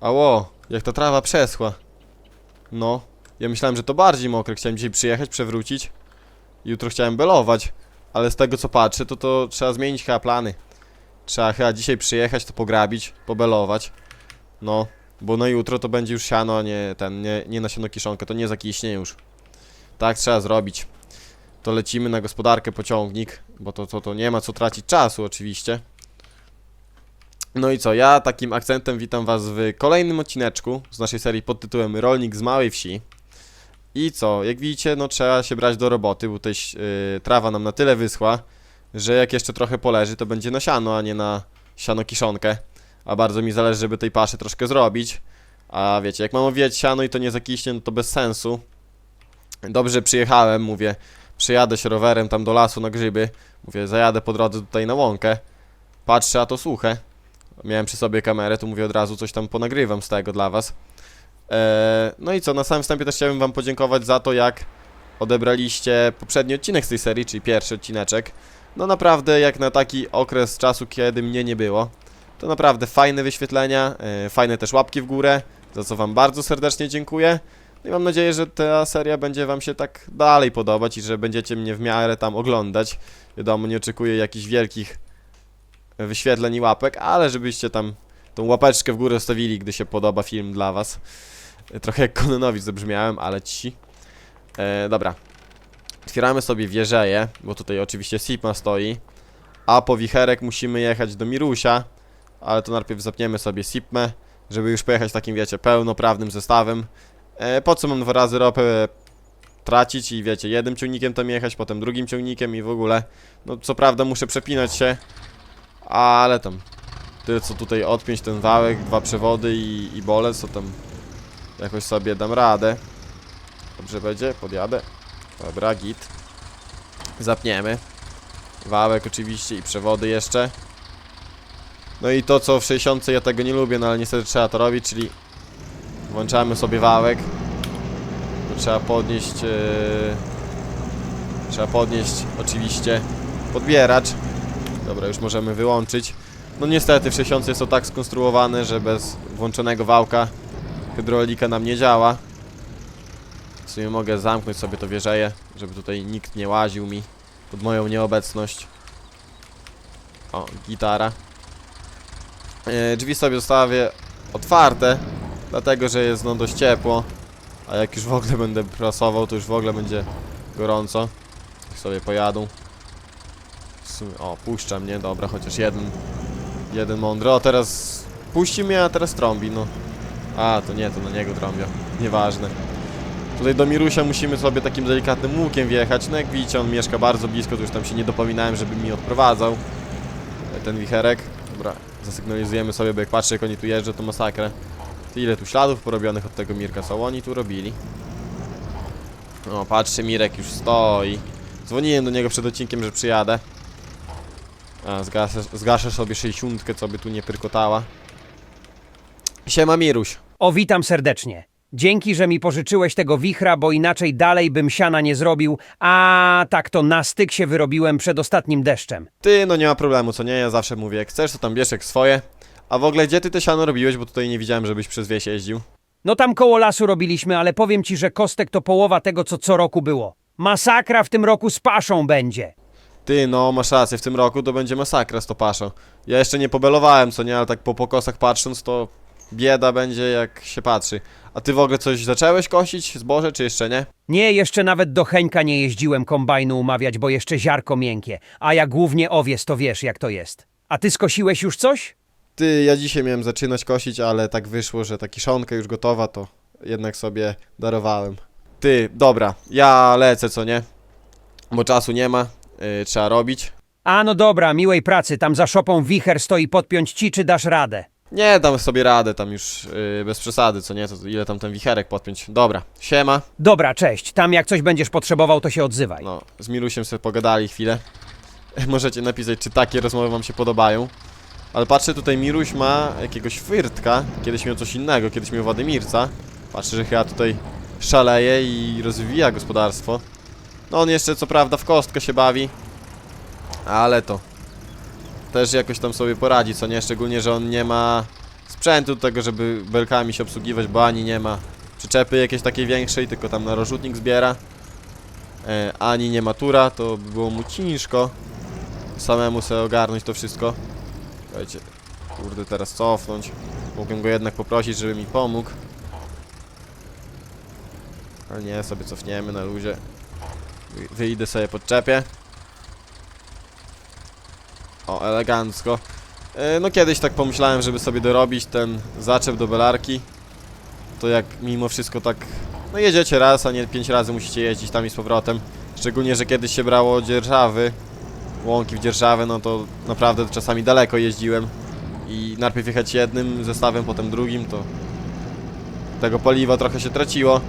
Ało, jak ta trawa przeschła. No, ja myślałem, że to bardziej mokre. Chciałem dzisiaj przyjechać, przewrócić. Jutro chciałem belować. Ale z tego co patrzę, to to trzeba zmienić chyba plany. Trzeba chyba dzisiaj przyjechać, to pograbić, pobelować. No, bo na jutro to będzie już siano, a nie ten, nie, nie nasiano kiszonkę, to nie zakiśnie już. Tak trzeba zrobić. To lecimy na gospodarkę pociągnik, bo to, to, to nie ma co tracić czasu oczywiście. No i co, ja takim akcentem witam was w kolejnym odcineczku z naszej serii pod tytułem Rolnik z małej wsi. I co, jak widzicie, no trzeba się brać do roboty, bo tutaj yy, trawa nam na tyle wyschła, że jak jeszcze trochę poleży, to będzie na siano, a nie na siano kiszonkę. A bardzo mi zależy, żeby tej paszy troszkę zrobić. A wiecie, jak mam owijać siano i to nie zakiśnie, no to bez sensu. Dobrze, przyjechałem, mówię, przyjadę się rowerem tam do lasu na grzyby. Mówię, zajadę po drodze tutaj na łąkę. Patrzę, a to suche. Miałem przy sobie kamerę, to mówię od razu coś tam ponagrywam z tego dla was. Eee, no i co, na samym wstępie też chciałbym wam podziękować za to, jak odebraliście poprzedni odcinek z tej serii, czyli pierwszy odcineczek. No naprawdę, jak na taki okres czasu, kiedy mnie nie było, to naprawdę fajne wyświetlenia, e, fajne też łapki w górę, za co wam bardzo serdecznie dziękuję. No i mam nadzieję, że ta seria będzie wam się tak dalej podobać i że będziecie mnie w miarę tam oglądać. Wiadomo, nie oczekuję jakichś wielkich wyświetleń i łapek, ale żebyście tam tą łapeczkę w górę zostawili, gdy się podoba film dla was. Trochę jak Kononowicz zabrzmiałem, ale ci. E, dobra. Otwieramy sobie wieżeję, bo tutaj oczywiście Sipma stoi. A po wicherek musimy jechać do Mirusia, ale to najpierw zapniemy sobie Sipmę, żeby już pojechać takim, wiecie, pełnoprawnym zestawem. E, po co mam dwa razy ropę tracić i wiecie, jednym ciągnikiem tam jechać, potem drugim ciągnikiem i w ogóle. No co prawda muszę przepinać się, ale tam tyle co tutaj odpiąć ten wałek, dwa przewody i, i bolec, to tam jakoś sobie dam radę. Dobrze będzie, podjadę. Dobra, git. Zapniemy. Wałek oczywiście i przewody jeszcze. No i to co w 60 ja tego nie lubię, no ale niestety trzeba to robić, czyli włączamy sobie wałek. To trzeba podnieść yy... Trzeba podnieść oczywiście podbieracz. Dobra, już możemy wyłączyć. No niestety w 60 jest to tak skonstruowane, że bez włączonego wałka hydraulika nam nie działa. W sumie mogę zamknąć sobie to wieżeję, żeby tutaj nikt nie łaził mi pod moją nieobecność. O, gitara. E, drzwi sobie zostawię otwarte, dlatego że jest no dość ciepło. A jak już w ogóle będę prasował, to już w ogóle będzie gorąco. Niech sobie pojadą. Sumie, o, puszcza mnie, dobra, chociaż jeden Jeden mądry. O, teraz puści mnie, a teraz trąbi, no. A, to nie, to na niego trąbią. Nieważne. Tutaj do Mirusia musimy sobie takim delikatnym łukiem wjechać. No jak widzicie, on mieszka bardzo blisko, to już tam się nie dopominałem, żeby mi odprowadzał. Ten wicherek. Dobra, zasygnalizujemy sobie, bo jak patrzę, jak oni tu jeżdżą, to masakrę. Ile tu śladów porobionych od tego Mirka, co oni tu robili? O, patrzcie, Mirek już stoi. Dzwoniłem do niego przed odcinkiem, że przyjadę. A, zgaszę, zgaszę sobie 60, co by tu nie pyrkotała. Siema Miruś. O, witam serdecznie. Dzięki, że mi pożyczyłeś tego wichra, bo inaczej dalej bym siana nie zrobił, a tak to na styk się wyrobiłem przed ostatnim deszczem. Ty, no nie ma problemu, co nie? Ja zawsze mówię, jak chcesz, to tam bierz jak swoje. A w ogóle, gdzie ty te siano robiłeś, bo tutaj nie widziałem, żebyś przez wieś jeździł. No tam koło lasu robiliśmy, ale powiem ci, że kostek to połowa tego, co co roku było. Masakra w tym roku z paszą będzie. Ty, no masz rację, w tym roku to będzie masakra z topaszą. Ja jeszcze nie pobelowałem, co nie, ale tak po pokosach patrząc, to bieda będzie jak się patrzy. A ty w ogóle coś zacząłeś kosić, zboże, czy jeszcze nie? Nie, jeszcze nawet do Heńka nie jeździłem kombajnu umawiać, bo jeszcze ziarko miękkie, a ja głównie owies, to wiesz jak to jest. A ty skosiłeś już coś? Ty, ja dzisiaj miałem zaczynać kosić, ale tak wyszło, że ta kiszonka już gotowa, to jednak sobie darowałem. Ty, dobra, ja lecę, co nie? Bo czasu nie ma, yy, trzeba robić. A no dobra, miłej pracy, tam za szopą wicher stoi podpiąć ci, czy dasz radę? Nie, dam sobie radę, tam już yy, bez przesady, co nie? To ile tam ten wicherek podpiąć? Dobra, siema. Dobra, cześć, tam jak coś będziesz potrzebował, to się odzywaj. No, z Milusiem sobie pogadali chwilę. Możecie napisać, czy takie rozmowy wam się podobają. Ale patrzę, tutaj Miruś ma jakiegoś fyrtka. Kiedyś miał coś innego, kiedyś miał Wadymirca. Patrzę, że chyba tutaj szaleje i rozwija gospodarstwo. No on jeszcze co prawda w kostkę się bawi. Ale to też jakoś tam sobie poradzi, co nie? Szczególnie, że on nie ma sprzętu do tego, żeby belkami się obsługiwać, bo ani nie ma przyczepy jakiejś takiej większej, tylko tam na rozrzutnik zbiera. E, ani nie ma tura, to by było mu ciężko samemu sobie ogarnąć to wszystko. Słuchajcie, kurde, teraz cofnąć. Mogłem go jednak poprosić, żeby mi pomógł. Ale nie, sobie cofniemy na luzie. Wy- Wyjdę sobie podczepię. O, elegancko. E, No kiedyś tak pomyślałem, żeby sobie dorobić ten zaczep do belarki. To jak mimo wszystko tak... No jedziecie raz, a nie pięć razy musicie jeździć tam i z powrotem. Szczególnie, że kiedyś się brało dzierżawy. Łąki w dzierżawę, no to naprawdę czasami daleko jeździłem. I najpierw jechać jednym zestawem, potem drugim, to... Tego paliwa trochę się traciło.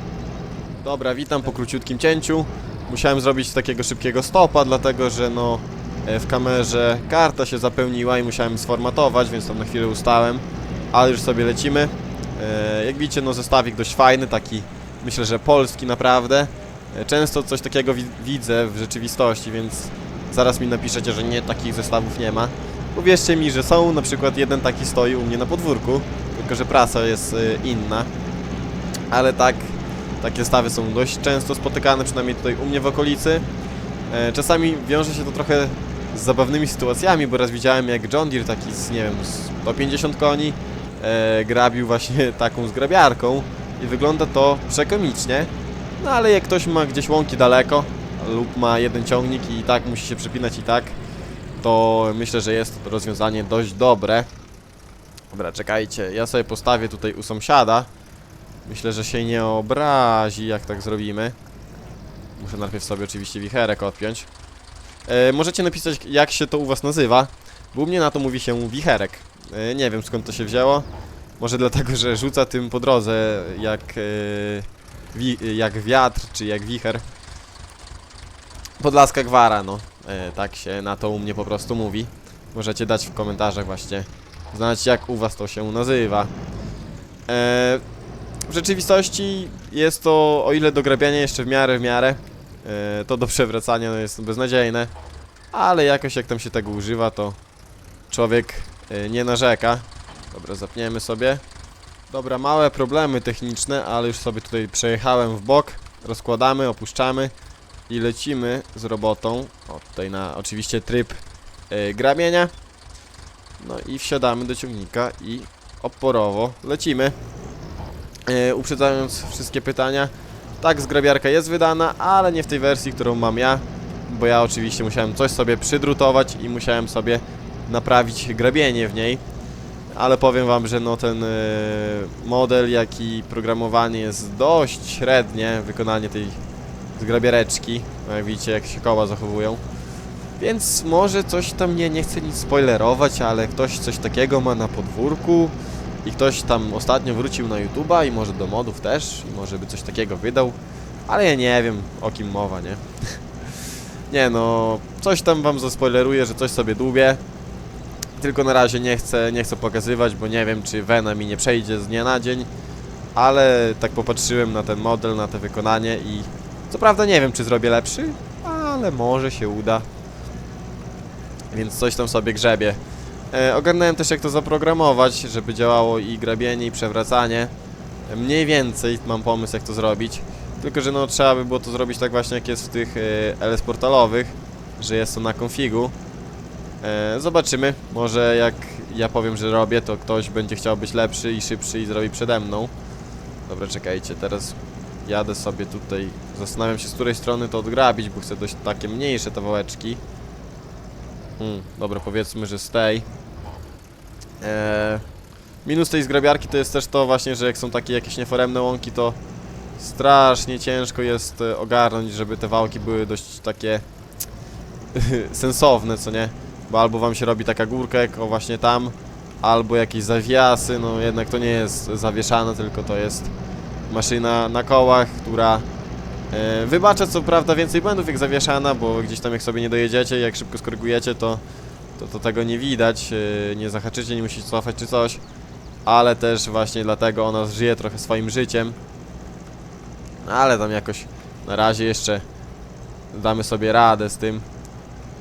Dobra, witam po króciutkim cięciu. Musiałem zrobić takiego szybkiego stopa, dlatego że no e, w kamerze karta się zapełniła i musiałem sformatować, więc tam na chwilę ustałem, ale już sobie lecimy. E, Jak widzicie, no zestawik dość fajny, taki myślę, że polski naprawdę. E, Często coś takiego wi widzę w rzeczywistości, więc zaraz mi napiszecie, że nie, takich zestawów nie ma. Uwierzcie mi, że są, na przykład jeden taki stoi u mnie na podwórku, tylko że prasa jest inna. Ale tak, takie stawy są dość często spotykane, przynajmniej tutaj u mnie w okolicy. E, Czasami wiąże się to trochę z zabawnymi sytuacjami, bo raz widziałem jak John Deere taki z, nie wiem, z 150 koni e, grabił właśnie taką zgrabiarką i wygląda to przekomicznie. No ale jak ktoś ma gdzieś łąki daleko lub ma jeden ciągnik i tak musi się przypinać i tak, to myślę, że jest rozwiązanie dość dobre. Dobra, czekajcie, ja sobie postawię tutaj u sąsiada. Myślę, że się nie obrazi, jak tak zrobimy. Muszę najpierw sobie oczywiście wicherek odpiąć. E, możecie napisać, jak się to u was nazywa, bo u mnie na to mówi się wicherek. E, nie wiem, skąd to się wzięło. Może dlatego, że rzuca tym po drodze, jak, e, wi jak wiatr, czy jak wicher. Podlaska gwara, no. E, tak się na to u mnie po prostu mówi. Możecie dać w komentarzach właśnie znać, jak u was to się nazywa. E, w rzeczywistości jest to, o ile do grabiania jeszcze w miarę, w miarę, e, to do przewracania no jest beznadziejne, ale jakoś jak tam się tego używa, to człowiek e, nie narzeka. Dobra, zapniemy sobie. Dobra, małe problemy techniczne, ale już sobie tutaj przejechałem w bok, rozkładamy, opuszczamy i lecimy z robotą. O, tutaj na oczywiście tryb e, grabienia. No i wsiadamy do ciągnika i oporowo lecimy. E, uprzedzając wszystkie pytania, tak, zgrabiarka jest wydana, ale nie w tej wersji, którą mam ja, bo ja oczywiście musiałem coś sobie przydrutować i musiałem sobie naprawić grabienie w niej. Ale powiem wam, że no ten e, model, jak i programowanie jest dość średnie, wykonanie tej zgrabiareczki, no jak widzicie jak się koła zachowują. Więc może coś tam, nie, nie chcę nic spoilerować, ale ktoś coś takiego ma na podwórku, i ktoś tam ostatnio wrócił na YouTube'a i może do modów też i może by coś takiego wydał, ale ja nie wiem o kim mowa, nie? nie no, coś tam wam zaspoileruję, że coś sobie dłubię. Tylko na razie nie chcę, nie chcę pokazywać, bo nie wiem czy Vena mi nie przejdzie z dnia na dzień, ale tak popatrzyłem na ten model, na to wykonanie i co prawda nie wiem czy zrobię lepszy, ale może się uda. Więc coś tam sobie grzebię. E, ogarnąłem też jak to zaprogramować, żeby działało i grabienie i przewracanie. E, Mniej więcej mam pomysł jak to zrobić. Tylko, że no trzeba by było to zrobić tak właśnie jak jest w tych e, LS portalowych, że jest to na konfigu. Zobaczymy. Może jak ja powiem, że robię, to ktoś będzie chciał być lepszy i szybszy i zrobi przede mną. Dobra, czekajcie, teraz jadę sobie tutaj. Zastanawiam się z której strony to odgrabić, bo chcę dość takie mniejsze te wałeczki. Hmm, dobra, powiedzmy, że z tej. Eee, minus tej zgrabiarki to jest też to właśnie, że jak są takie jakieś nieforemne łąki, to strasznie ciężko jest e, ogarnąć, żeby te wałki były dość takie sensowne, co nie? Bo albo wam się robi taka górka, jak o właśnie tam, albo jakieś zawiasy, no jednak to nie jest zawieszane, tylko to jest maszyna na kołach, która e, wybacza co prawda więcej błędów jak zawieszana, bo gdzieś tam jak sobie nie dojedziecie, jak szybko skorygujecie, to to, to tego nie widać, yy, nie zahaczycie, nie musicie cofać czy coś, ale też właśnie dlatego ona żyje trochę swoim życiem, ale tam jakoś na razie jeszcze damy sobie radę z tym,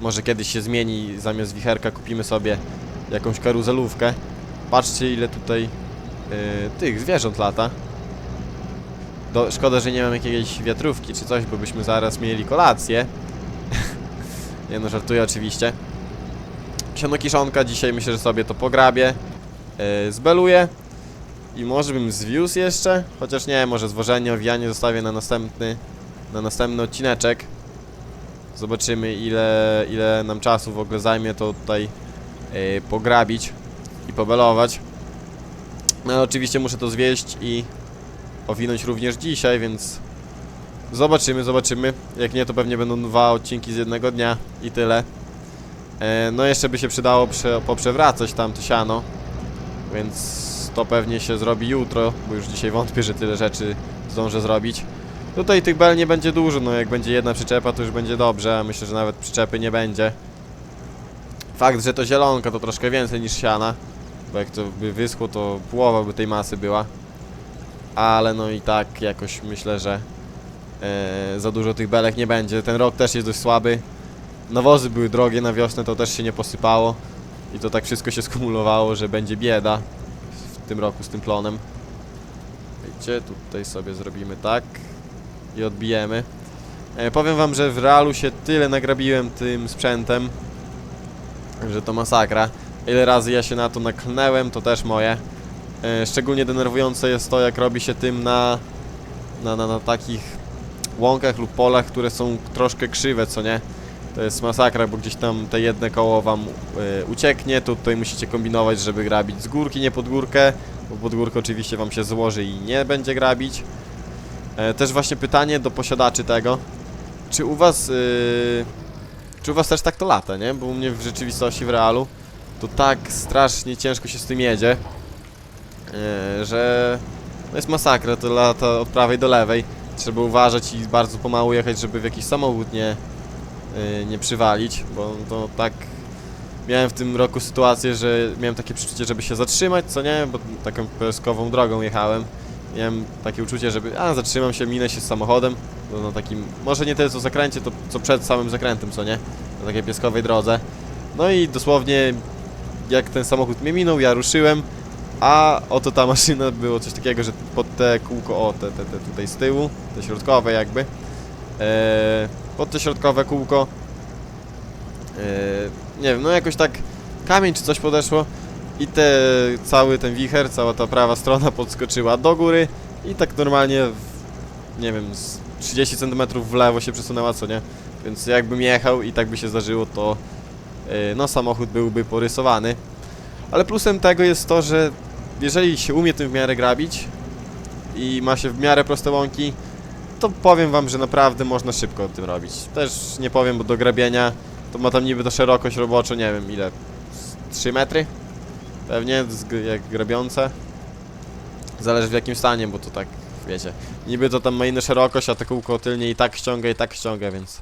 może kiedyś się zmieni, zamiast wicherka kupimy sobie jakąś karuzelówkę, Patrzcie ile tutaj y, tych zwierząt lata. Do, szkoda, że nie mam jakiejś wiatrówki czy coś, bo byśmy zaraz mieli kolację. nie no, żartuję oczywiście. Siano kiszonka, dzisiaj myślę, że sobie to pograbię. Yy, zbeluję. I może bym zwiózł jeszcze? Chociaż nie, może zwożenie, owijanie zostawię na następny, na następny odcineczek. Zobaczymy ile, ile nam czasu w ogóle zajmie to tutaj yy, pograbić i pobelować. No oczywiście muszę to zwieść i owinąć również dzisiaj, więc zobaczymy, zobaczymy. Jak nie, to pewnie będą dwa odcinki z jednego dnia i tyle. E, no jeszcze by się przydało prze, poprzewracać tam to siano, więc to pewnie się zrobi jutro, bo już dzisiaj wątpię, że tyle rzeczy zdążę zrobić. Tutaj tych bel nie będzie dużo, no jak będzie jedna przyczepa, to już będzie dobrze, a myślę, że nawet przyczepy nie będzie. Fakt, że to zielonka to troszkę więcej niż siana, bo jak to by wyschło, to połowa by tej masy była. Ale no i tak jakoś myślę, że e, za dużo tych belek nie będzie. Ten rok też jest dość słaby. Nawozy były drogie na wiosnę, to też się nie posypało. I to tak wszystko się skumulowało, że będzie bieda w tym roku z tym plonem. Wiecie, tutaj sobie zrobimy tak i odbijemy. E, powiem wam, że w realu się tyle nagrabiłem tym sprzętem, że to masakra. Ile razy ja się na to naklnęłem, to też moje. E, szczególnie denerwujące jest to, jak robi się tym na, na, na, na takich łąkach lub polach, które są troszkę krzywe, co nie? To jest masakra, bo gdzieś tam te jedne koło wam e, ucieknie, to tutaj musicie kombinować, żeby grabić z górki, nie pod górkę, bo pod górkę oczywiście wam się złoży i nie będzie grabić. E, też właśnie pytanie do posiadaczy tego, czy u was, yy, czy u was też tak to lata, nie? Bo u mnie w rzeczywistości, w realu, to tak strasznie ciężko się z tym jedzie, e, że no jest masakra, to lata od prawej do lewej. Trzeba uważać i bardzo pomału jechać, żeby w jakiś samochód nie, y, nie przywalić, bo to tak miałem w tym roku sytuację, że miałem takie przeczucie, żeby się zatrzymać, co nie, bo taką piaskową drogą jechałem. Miałem takie uczucie, żeby a zatrzymam się, minę się z samochodem, bo na takim, może nie tyle co zakręcie, to co przed samym zakrętem, co nie, na takiej piaskowej drodze. No i dosłownie jak ten samochód mnie minął, ja ruszyłem, a oto ta maszyna było coś takiego, że pod te kółko, o te, te, te tutaj z tyłu, te środkowe jakby, e, pod te środkowe kółko, e, nie wiem, no jakoś tak kamień czy coś podeszło i te, cały ten wicher, cała ta prawa strona podskoczyła do góry i tak normalnie, w, nie wiem, z 30 cm w lewo się przesunęła, co nie? Więc jakbym jechał i tak by się zdarzyło, to e, no samochód byłby porysowany. Ale plusem tego jest to, że jeżeli się umie tym w miarę grabić i ma się w miarę proste łąki, to powiem wam, że naprawdę można szybko tym robić. Też nie powiem, bo do grabienia to ma tam niby to szerokość roboczo, nie wiem ile, z 3 metry? Pewnie, jak grabiące. Zależy w jakim stanie, bo to tak, wiecie, niby to tam ma inną szerokość, a te kółko tylnie i tak ściąga, i tak ściąga, więc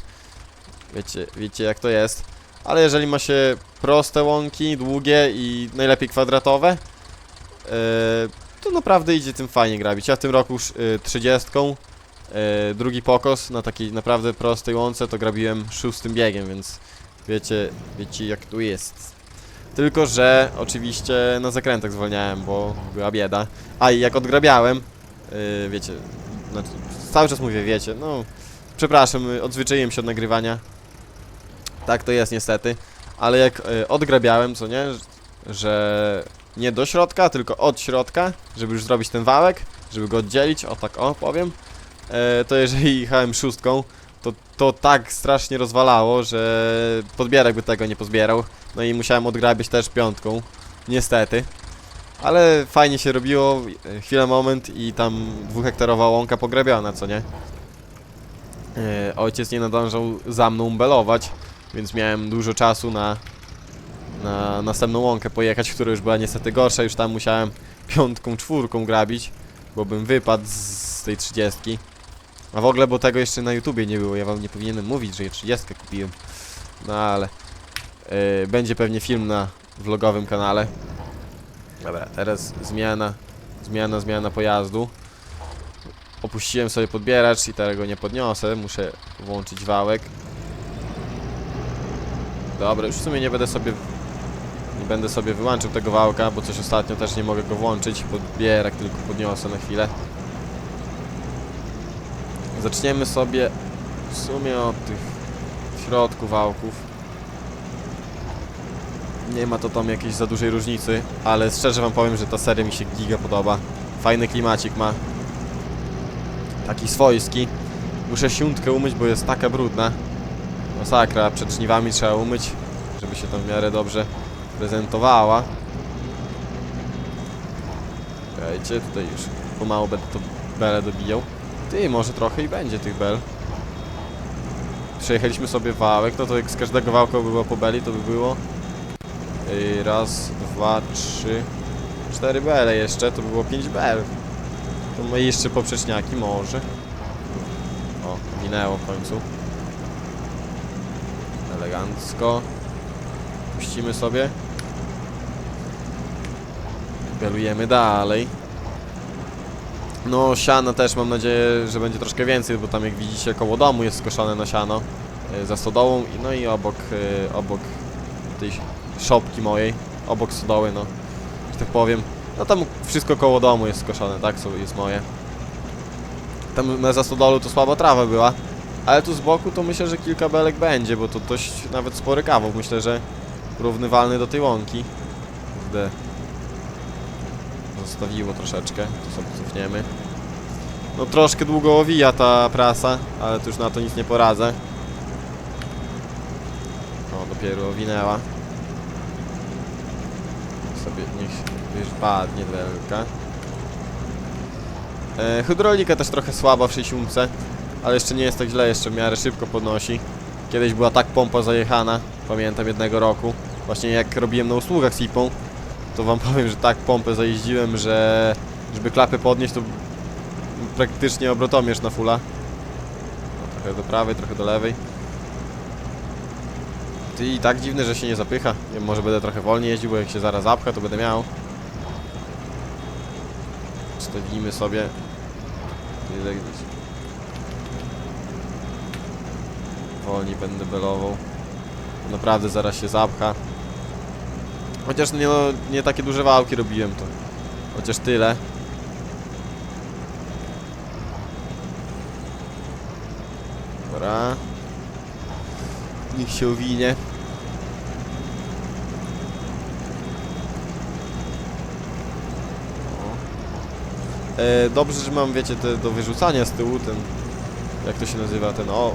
wiecie, wiecie jak to jest. Ale jeżeli ma się proste łąki, długie i najlepiej kwadratowe, yy, to naprawdę idzie tym fajnie grabić. Ja w tym roku już yy, 30, yy, drugi pokos na takiej naprawdę prostej łące to grabiłem szóstym biegiem, więc wiecie, wiecie jak tu jest. Tylko, że oczywiście na zakrętach zwolniałem, bo była bieda. A i jak odgrabiałem, yy, wiecie, znaczy, cały czas mówię wiecie, no przepraszam, odzwyczaiłem się od nagrywania. Tak to jest niestety. Ale jak y, odgrabiałem, co nie, że nie do środka, tylko od środka, żeby już zrobić ten wałek, żeby go oddzielić, o tak o powiem, e, to jeżeli jechałem szóstką, to to tak strasznie rozwalało, że podbierak by tego nie pozbierał. No i musiałem odgrabić też piątką, niestety. Ale fajnie się robiło, e, chwila, moment i tam dwuhektarowa łąka pograbiona, co nie? E, ojciec nie nadążał za mną belować, więc miałem dużo czasu na, na następną łąkę pojechać, która już była niestety gorsza, już tam musiałem piątką, czwórką grabić, bo bym wypadł z tej trzydziestki. A w ogóle, bo tego jeszcze na YouTubie nie było, ja wam nie powinienem mówić, że je 30 kupiłem. No ale yy, będzie pewnie film na vlogowym kanale. Dobra, teraz zmiana, zmiana, zmiana pojazdu. Opuściłem sobie podbieracz i teraz go nie podniosę, muszę włączyć wałek. Dobra, już w sumie nie będę sobie nie będę sobie wyłączył tego wałka, bo coś ostatnio też nie mogę go włączyć. Podbierak tylko podniosę na chwilę. Zaczniemy sobie w sumie od tych w środku wałków. Nie ma to tam jakiejś za dużej różnicy, ale szczerze wam powiem, że ta seria mi się giga podoba. Fajny klimacik ma. Taki swojski. Muszę siątkę umyć, bo jest taka brudna. Masakra, przed żniwami trzeba umyć, żeby się tam w miarę dobrze prezentowała. Czekajcie, tutaj już pomału będę to belę dobijał. Ty, może trochę i będzie tych bel. Przejechaliśmy sobie wałek, no to jak z każdego wałka by było po beli, to by było Ej, raz, dwa, trzy, cztery bele jeszcze, to by było pięć bel. To jeszcze poprzeczniaki może. O, minęło w końcu. Elegancko. Puścimy sobie. Belujemy dalej. No, siano też mam nadzieję, że będzie troszkę więcej, bo tam jak widzicie koło domu jest skoszone na siano. e, Za stodołą, no i obok, e, obok tej szopki mojej, obok stodoły, no, że tak powiem. No tam wszystko koło domu jest skoszone, tak, jest moje. Tam na zastodolu to słaba trawa była, ale tu z boku to myślę, że kilka belek będzie, bo to dość nawet spory kawał. Myślę, że porównywalny do tej łąki. Kurde. Zostawiło troszeczkę, to sobie cofniemy. No troszkę długo owija ta prasa, ale to już na to nic nie poradzę. O, dopiero owinęła. Sobie niech już padnie belka. E, hydraulika też trochę słaba w 60, ale jeszcze nie jest tak źle, jeszcze w miarę szybko podnosi. Kiedyś była tak pompa zajechana, pamiętam jednego roku. Właśnie jak robiłem na usługach z IPą, to wam powiem, że tak pompę zajeździłem, że żeby klapy podnieść, to praktycznie obrotomierz na fula. No, trochę do prawej, trochę do lewej. Ty i tak dziwne, że się nie zapycha. Wiem, może będę trochę wolniej jeździł, bo jak się zaraz zapcha, to będę miał. Stawimy sobie. Gdzieś. Wolniej będę belował. Naprawdę zaraz się zapcha. Chociaż nie, no, nie takie duże wałki robiłem to. Chociaż tyle. Dobra. Niech się uwinie. O. E, dobrze, że mam, wiecie, te do wyrzucania z tyłu, ten... Jak to się nazywa, ten o...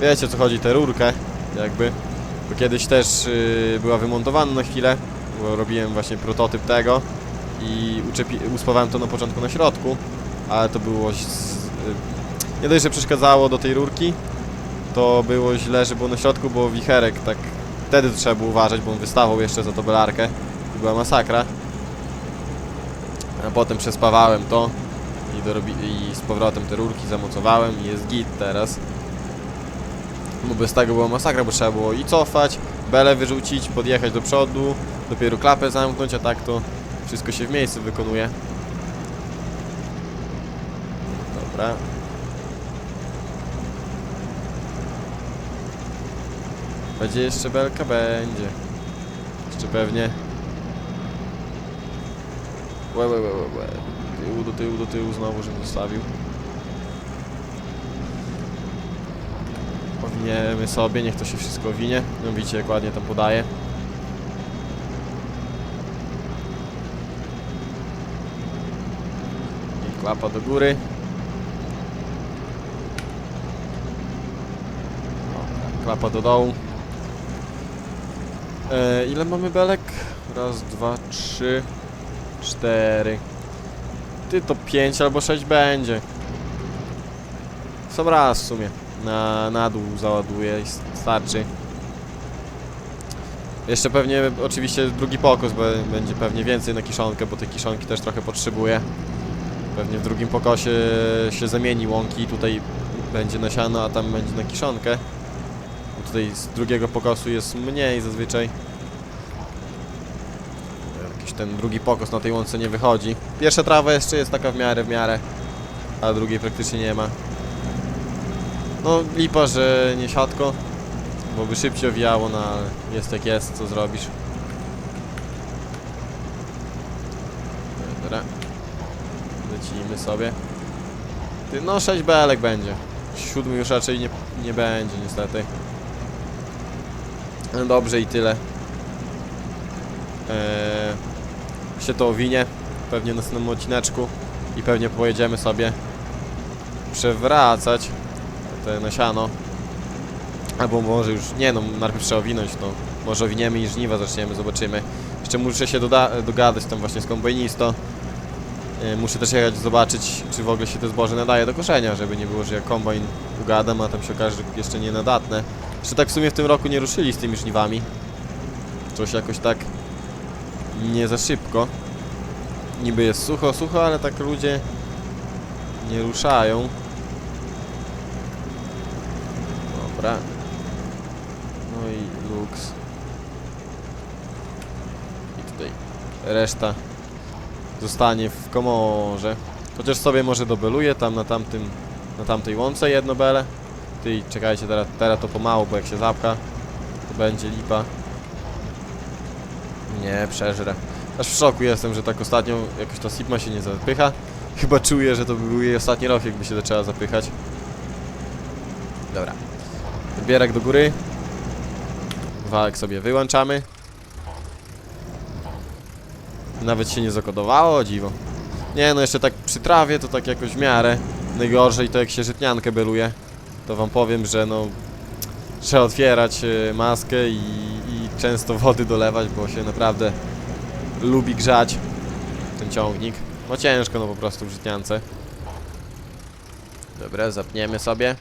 Wiecie o co chodzi, tę rurkę, jakby. Bo kiedyś też y, była wymontowana na chwilę, bo robiłem właśnie prototyp tego i uspawałem to na początku na środku, ale to było... Z, y, nie dość, że przeszkadzało do tej rurki, to było źle, że było na środku, bo wicherek tak... Wtedy trzeba było uważać, bo on wystawał jeszcze za tobelarkę była masakra. A potem przespawałem to i, dorobi, i z powrotem te rurki zamocowałem i jest git teraz. Bo bez tego była masakra, bo trzeba było i cofać, belę wyrzucić, podjechać do przodu, dopiero klapę zamknąć, a tak to wszystko się w miejscu wykonuje. Dobra. Będzie jeszcze belka? Będzie. Jeszcze pewnie. Łe, łe, łe, łe, łe. Tyłu do tyłu, do tyłu znowu, żebym zostawił. Owiniemy sobie, niech to się wszystko winie. No widzicie jak ładnie tam podaje. I klapa do góry. Klapa do dołu. E, ile mamy belek? Raz, dwa, trzy, cztery. Ty to pięć albo sześć będzie. Sam raz w sumie. Na, na dół załaduję i starczy. Jeszcze pewnie oczywiście drugi pokos, bo będzie pewnie więcej na kiszonkę, bo te kiszonki też trochę potrzebuję. Pewnie w drugim pokosie się zamieni łąki, tutaj będzie na siano, a tam będzie na kiszonkę. Bo tutaj z drugiego pokosu jest mniej zazwyczaj. Jakiś ten drugi pokos na tej łące nie wychodzi. Pierwsza trawa jeszcze jest taka w miarę, w miarę, a drugiej praktycznie nie ma. No lipa, że nie siatko, bo by szybciej owijało, no ale jest jak jest, co zrobisz. Dobra. Lecimy sobie. Ty, no 6 belek będzie. Siódmy już raczej nie, nie będzie niestety. No dobrze i tyle. Eee, się to owinie. Pewnie na następnym odcineczku. I pewnie pojedziemy sobie przewracać te nasiano. Albo może już, nie no, najpierw trzeba owinąć, no. Może owiniemy i żniwa zaczniemy, zobaczymy. Jeszcze muszę się dogadać tam właśnie z kombajnisto. Yy, Muszę też jechać zobaczyć, czy w ogóle się to zboże nadaje do koszenia, żeby nie było, że ja kombajn ugadam, a tam się okaże, że jeszcze nie nadatne. Jeszcze tak w sumie w tym roku nie ruszyli z tymi żniwami. Coś jakoś tak nie za szybko. Niby jest sucho, sucho, ale tak ludzie nie ruszają. Dobra. No i luks. I tutaj reszta zostanie w komorze. Chociaż sobie może dobeluję tam na tamtym, na tamtej łące jedno bele. Ty, czekajcie, teraz, teraz to pomału, bo jak się zapcha, to będzie lipa. Nie, przeżrę. Aż w szoku jestem, że tak ostatnio jakoś ta Sigma się nie zapycha. Chyba czuję, że to był jej ostatni rok, jakby się zaczęła zapychać. Dobra. Bierak do góry. Wałek sobie wyłączamy. Nawet się nie zakodowało, dziwo. Nie no, jeszcze tak przy trawie to tak jakoś w miarę. Najgorzej to jak się żytniankę beluje. To wam powiem, że no... Trzeba otwierać e, maskę i, i często wody dolewać, bo się naprawdę lubi grzać ten ciągnik. No ciężko no po prostu w żytniance. Dobra, zapniemy sobie.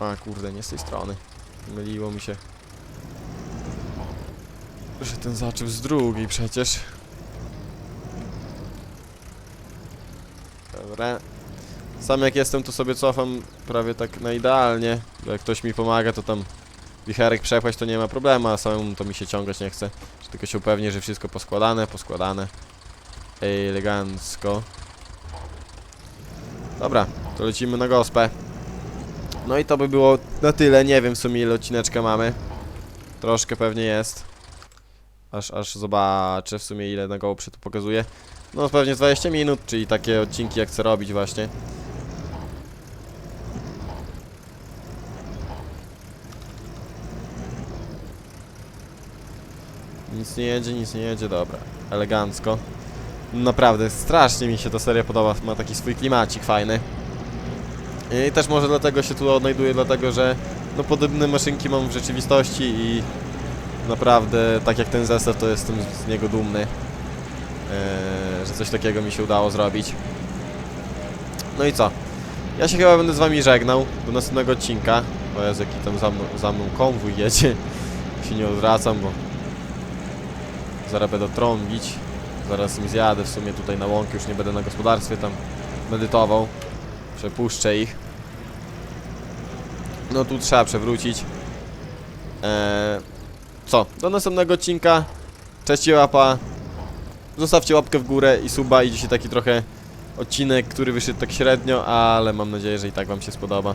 A kurde, nie z tej strony. Myliło mi się. Że ten zaczął z drugiej przecież. Dobra. Sam jak jestem, to sobie cofam prawie tak na idealnie. Bo jak ktoś mi pomaga, to tam wicherek przepchać to nie ma problemu, a samemu to mi się ciągać nie chce. Tylko się upewnię, że wszystko poskładane, poskładane. Elegancko. Dobra, to lecimy na gospę. No i to by było na tyle. Nie wiem w sumie ile odcineczka mamy. Troszkę pewnie jest. Aż, aż zobaczę w sumie ile na GoPro tu pokazuje. No pewnie z 20 minut, czyli takie odcinki jak chcę robić właśnie. Nic nie jedzie, nic nie jedzie, dobra. Elegancko. Naprawdę, strasznie mi się ta seria podoba, ma taki swój klimacik fajny. I też może dlatego się tu odnajduję, dlatego że no podobne maszynki mam w rzeczywistości i naprawdę, tak jak ten zestaw, to jestem z niego dumny, eee, że coś takiego mi się udało zrobić. No i co? Ja się chyba będę z wami żegnał do następnego odcinka. O jest jaki tam za za mną konwój jedzie. się nie odwracam, bo zaraz będę trąbić. Zaraz im zjadę w sumie tutaj na łąki, już nie będę na gospodarstwie tam medytował. Przepuszczę ich. No tu trzeba przewrócić. Eee, co? Do następnego odcinka. Cześć łapa. Zostawcie łapkę w górę i suba. Idzie się taki trochę odcinek, który wyszedł tak średnio, ale mam nadzieję, że i tak wam się spodoba.